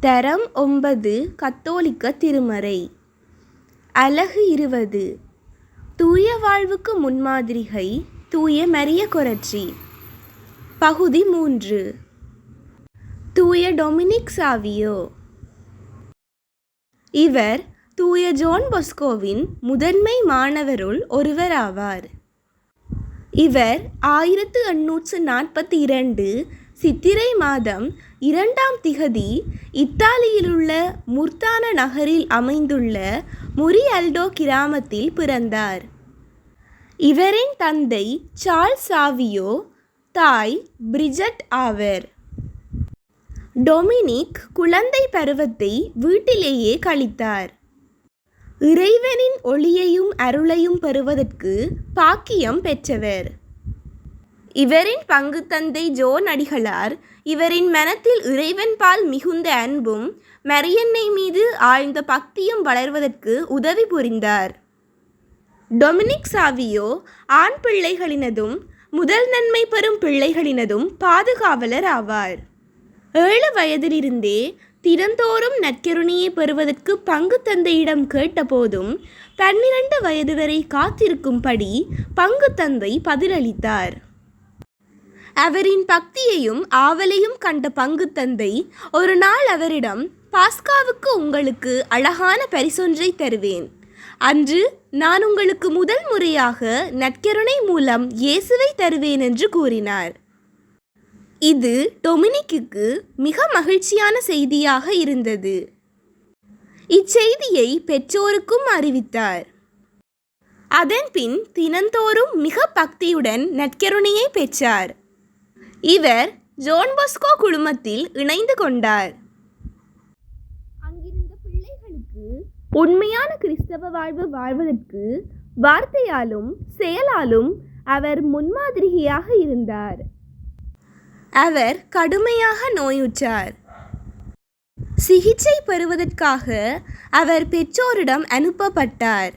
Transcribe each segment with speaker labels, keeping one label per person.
Speaker 1: தரம் ஒன்பது கத்தோலிக்க திருமறை. அலகு இருபது. தூய வாழ்வுக்கு முன்மாதிரிகை தூய மரிய கொரட்சி பகுதி மூன்று. தூய டொமினிக் சாவியோ. இவர் தூய ஜோன் பொஸ்கோவின் முதன்மை மாணவருள் ஒருவராவார். இவர் ஆயிரத்து எண்ணூற்று நாற்பத்தி இரண்டு சித்திரை மாதம் இரண்டாம் திகதி இத்தாலியிலுள்ள முர்தான நகரில் அமைந்துள்ள முரியல்டோ கிராமத்தில் பிறந்தார். இவரின் தந்தை சார்ல்ஸ் சாவியோ தாய் பிரிஜட் ஆவர். டொமினிக் குழந்தை பருவத்தை வீட்டிலேயே கழித்தார். இறைவனின் ஒளியையும் அருளையும் பெறுவதற்கு பாக்கியம் பெற்றவர். இவரின் பங்கு தந்தை ஜோன் அடிகளார் இவரின் மனத்தில் இறைவன் பால் மிகுந்த அன்பும் மரியன்னை மீது ஆழ்ந்த பக்தியும் வளர்வதற்கு உதவி புரிந்தார். டொமினிக் சாவியோ ஆண் பிள்ளைகளினதும் முதல் நன்மை பெறும் பிள்ளைகளினதும் பாதுகாவலர் ஆவார். ஏழு வயதிலிருந்தே தினந்தோறும் நற்கருணையை பெறுவதற்கு பங்கு தந்தையிடம் கேட்டபோதும் பன்னிரண்டு வயது வரை காத்திருக்கும்படி பங்கு தந்தை பதிலளித்தார். அவரின் பக்தியையும் ஆவலையும் கண்ட பங்கு தந்தை ஒரு நாள் அவரிடம் பாஸ்காவுக்கு உங்களுக்கு அழகான பரிசொன்றை தருவேன். அன்று நான் உங்களுக்கு முதல் முறையாக நற்கருணை மூலம் இயேசுவை தருவேன் என்று கூறினார். இது டொமினிக்கு மிக மகிழ்ச்சியான செய்தியாக இருந்தது. இச்செய்தியை பெற்றோருக்கும் அறிவித்தார். அதன்பின் தினந்தோறும் மிக பக்தியுடன் நற்கருணையை பெற்றார். இவர் ஜோன் பொஸ்கோ குழுமத்தில் இணைந்து கொண்டார். அங்கிருந்த பிள்ளைகளுக்கு உண்மையான கிறிஸ்தவ வாழ்வு வாழ்வதற்கு வார்த்தையாலும் செயலாலும் அவர் முன்மாதிரியாக இருந்தார். அவர் கடுமையாக நோயுற்றார். சிகிச்சை பெறுவதற்காக அவர் பெற்றோரிடம் அனுப்பப்பட்டார்.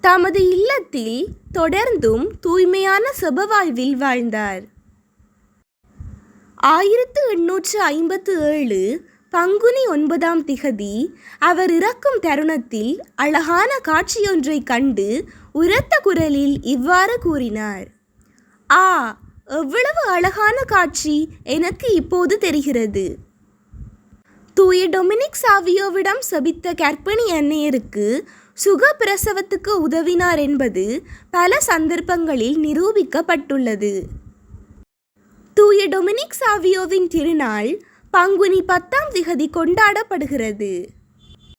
Speaker 1: தமது இல்லத்தில் தொடர்ந்தும் தூய்மையான செப வாழ்வில் வாழ்ந்தார். ஆயிரத்து எண்ணூற்று ஐம்பத்து ஏழு பங்குனி ஒன்பதாம் திகதி அவர் இறக்கும் தருணத்தில் அழகான காட்சியொன்றை கண்டு உரத்த குரலில் இவ்வாறு கூறினார். ஆ எவ்வளவு அழகான காட்சி எனக்கு இப்போது தெரிகிறது. தூய டொமினிக் சாவியோவிடம் சபித்த கர்ப்பிணி அன்னையருக்கு சுக பிரசவத்துக்கு உதவினார் என்பது பல சந்தர்ப்பங்களில் நிரூபிக்கப்பட்டுள்ளது. தூய டொமினிக் சாவியோவின் திருநாள் பங்குனி பத்தாம் திகதி கொண்டாடப்படுகிறது.